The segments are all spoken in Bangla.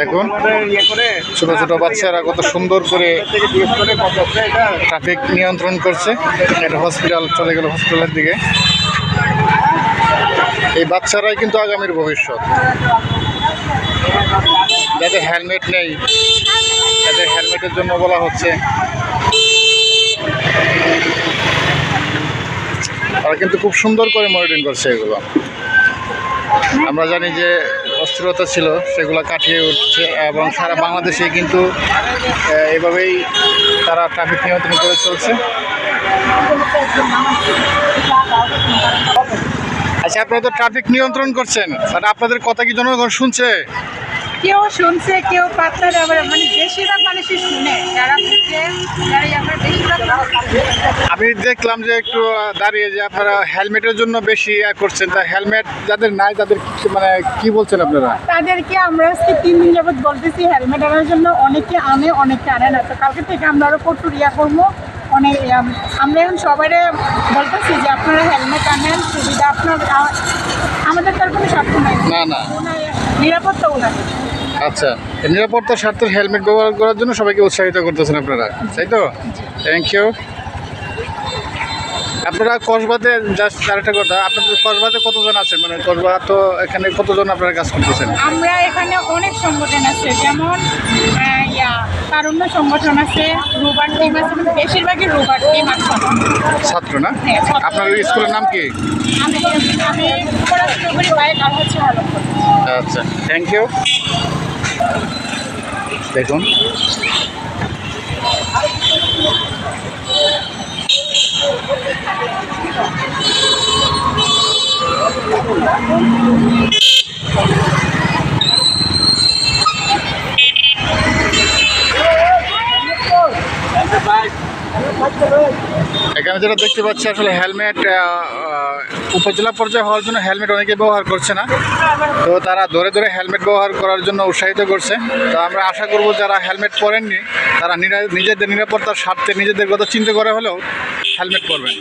দেখুন, ছোট ছোট বাচ্চারা কত সুন্দর করে ট্রাফিক নিয়ন্ত্রণ করছে। এটা হসপিটাল চলে গেল হসপিটালের দিকে। এই বাচ্চারাই কিন্তু আগামীর ভবিষ্যৎ। যাদের হেলমেট নেই তাদের হেলমেটের জন্য বলা হচ্ছে। তারা কিন্তু খুব সুন্দর করে মনিটরিং করছে এগুলো। আমরা জানি যে অস্থিরতা ছিল, সেগুলো কাটিয়ে উঠছে এবং সারা বাংলাদেশে কিন্তু এভাবেই তারা ট্রাফিক নিয়ন্ত্রণ করে চলছে। আচ্ছা আপনারা তো ট্রাফিক নিয়ন্ত্রণ করছেন আপনাদের কথা কি জনগণ শুনছে? কেউ শুনছে কেউ পাত্তা আবার মানে বেশিরভাগ মানুষই শুনে। যারা ইয়ে করে বেশিরভাগ আমি দেখলাম যে একটু দাঁড়িয়ে যে আপনারা হেলমেটের জন্য বেশি ইয়া করছেন। তা হেলমেট যাদের নাই তাদের মানে কি বলছেন আপনারা? তাদেরকে আমরা আজকে তিন দিন যাবত বলতেছি হেলমেট আনার জন্য অনেকে আনে অনেকে আনে না। তো কালকে থেকে আমরা আরও কঠোর ইয়া করব। অনেক ইয়া, আমরা এখন সবাই বলতেছি যে আপনারা হেলমেট আনেন সুবিধা আপনার আমাদের তার কোনো স্বার্থ নাই। না না। ওনার নিরাপত্তা ওনার আচ্ছা নিরাপত্তার স্বার্থে হেলমেট ব্যবহার করার জন্য সবাইকে উৎসাহিত করতেছেন আপনারা তাই তো? থ্যাংক ইউ আপনারা কসবাতে জাস্ট আরেকটা কথা আপনাদের কসবাতে কতজন আছে মানে কসবা তো এখানে কতজন আপনারা কাজ করতেছেন? আমরা এখানে অনেক সংগঠন আছে যেমন তারুণ্য সংগঠন আছে রোবার টিম আছে মানে বেশিরভাগই রোবার টিম আছে। ছাত্র না? হ্যাঁ, আপনার স্কুলের নাম কি? আমি আমি পড়াশোনা করি হচ্ছে আচ্ছা থ্যাংক ইউ দেখুন। এখানে যেটা দেখতে পাচ্ছি আসলে হেলমেট উপজেলা পর্যায়ে হওয়ার জন্য হেলমেট অনেকে ব্যবহার করছে না। তো তারা ধরে ধরে হেলমেট ব্যবহার করার জন্য উৎসাহিত করছে। তো আমরা আশা করব যারা হেলমেট পরেননি, তারা নিজেদের নিরাপত্তার স্বার্থে নিজেদের কথা চিন্তা করে হলেও হেলমেট পরবেন।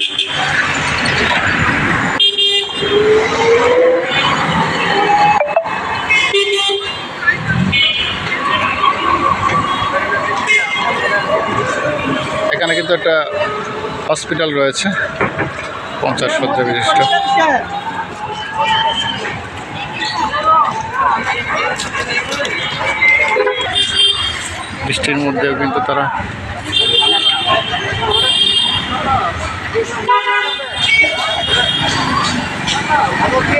এখানে কিন্তু একটা হসপিটাল রয়েছে পঞ্চাশ শয্যা বিশিষ্ট। বৃষ্টির মধ্যেও কিন্তু তারা আমাকে